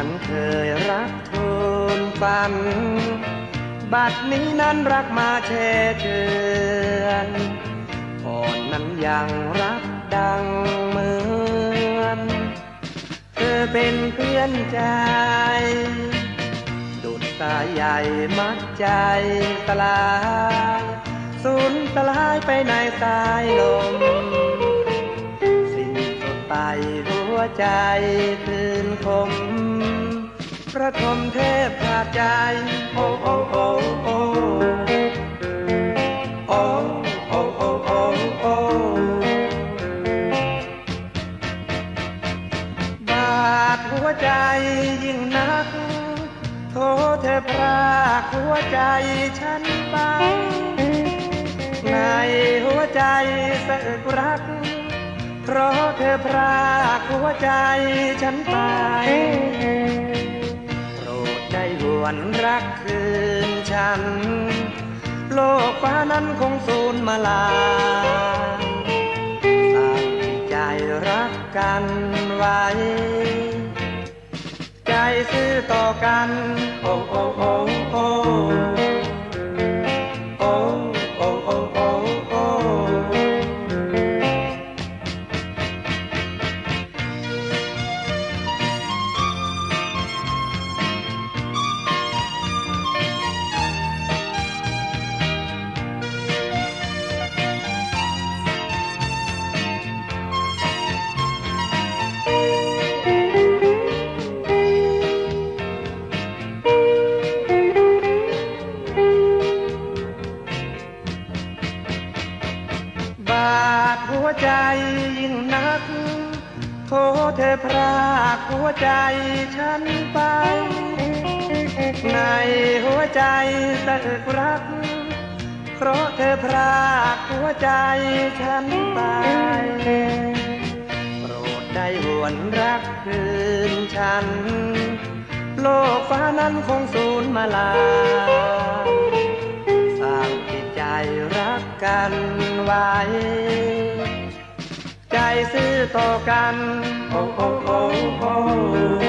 ฉันเคยรักทูลปัน บัดนี้นั้นรักมาเชเชือนก่อนนั้นยังรักดังเหมือน เธอเป็นเพื่อนใจดุดตาใหญ่มัดใจสลายสูญสลายไปในสายลม สิ้นสุดไปหัวใจคืนคง ประทมเทพขาดใจโอ้โอ้โอ้โอ้โอ้โอ้โอ้บาดหัวใจยิ่งนัก โทเทพรากหัวใจฉันไปในหัวใจสะอึกรัก เพราะเธอพรากหัวใจฉันไป วนรักคืนฉัน โลกฟ้านั้นคงสูญมาลาตั้งใจรักกันไว้ ใจซื้อต่อกัน โอ้โอ้โอ้โอ้ บาดหัวใจยิ่งนัก โทเทพรากหัวใจฉันไป ในหัวใจสะอึกรัก เพราะเธอพรากหัวใจฉันไปโปรดได้หวนรักคืนฉัน โลกฟ้านั้นคงสูญมาลา กันไว้ ใจซื้อต่อกัน โอ้โอ้โอ้โอ้